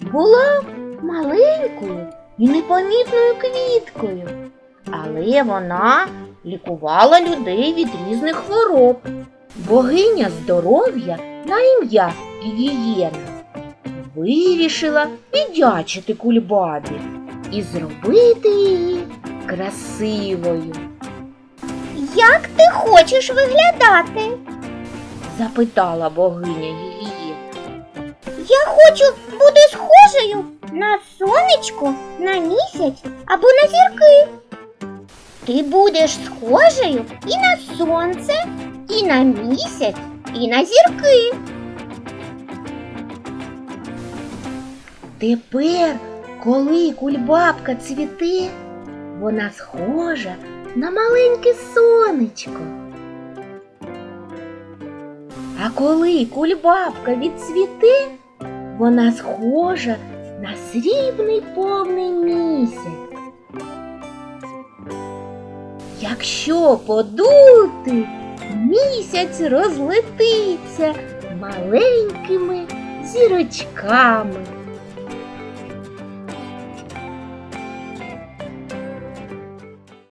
була маленькою і непомітною квіткою, але вона лікувала людей від різних хвороб. Богиня здоров'я на ім'я Гігієна вирішила віддячити кульбабі і зробити її красивою. Як ти хочеш виглядати? запитала богиня Гігієна. Я хочу бути схожою на сонечко, на місяць або на зірки. Ти будеш схожою і на сонце, і на місяць, і на зірки. Тепер, коли кульбабка цвіте, вона схожа на маленьке сонечко. А коли кульбабка відцвіте, вона схожа на срібний повний місяць. Якщо подути, місяць розлетиться маленькими зірочками.